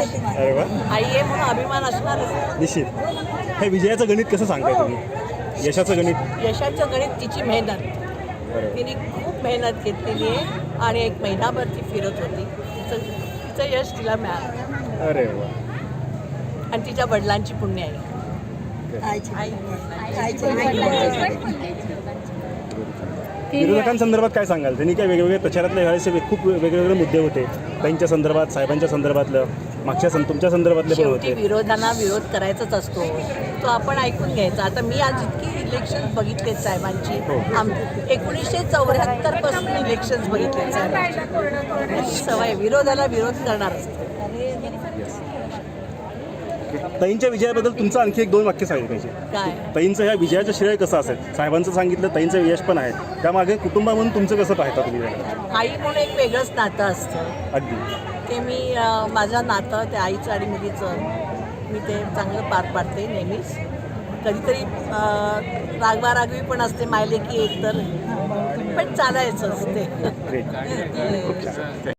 अरे वा. आई आहे म्हणून अभिमान असणारच निश्चित. हे विजयाचं गणित कसं सांगताय तुम्ही? यशाचं गणित? यशाचं गणित तिची मेहनत. बरोबर तिने खूप मेहनत घेतलेली आहे आणि एक महिनाभर ती फिरत होती. तिचं तिचं यश तिला मिळालं. अरे वा. आणि तिच्या वडिलांची पुण्य आहे. आई विरोधकांसंदर्भात काय सांगाल? त्यांनी काय वेगवेगळे प्रचारातले वेळेस खूप वेगवेगळे मुद्दे होते. त्यांच्या संदर्भात साहेबांच्या संदर्भातलं मागच्या सं तुमच्या संदर्भातले पण होते. विरोधांना विरोध करायचाच असतो. तो आपण ऐकून घ्यायचा. आता मी आज इतकी इलेक्शन बघितलेत साहेबांची. हो. आम एकोणीसशे चौऱ्याहत्तरपासून इलेक्शन साहेबांची. सवय विरोधाला विरोध करणार असतो. ताईंच्या विजयाबद्दल तुमचं आणखी एक दोन वाक्य सांगितलं पाहिजे. काय? ताईंचं ह्या विजयाचं श्रेय कसं असेल? साहेबांचं सांगितलं ताईंचं यश पण आहे. त्यामागे कुटुंबा म्हणून तुमचं कसं पाहता तुम्ही? आई म्हणून एक वेगळंच नातं असतं. अगदी. ते मी माझं नातं ते आईचं आणि मुलीचं मी ते चांगलं पार पाडते नेहमीच. कधीतरी अ, रागवारागवी पण असते मायले की एक तर. पण चालायचं असते.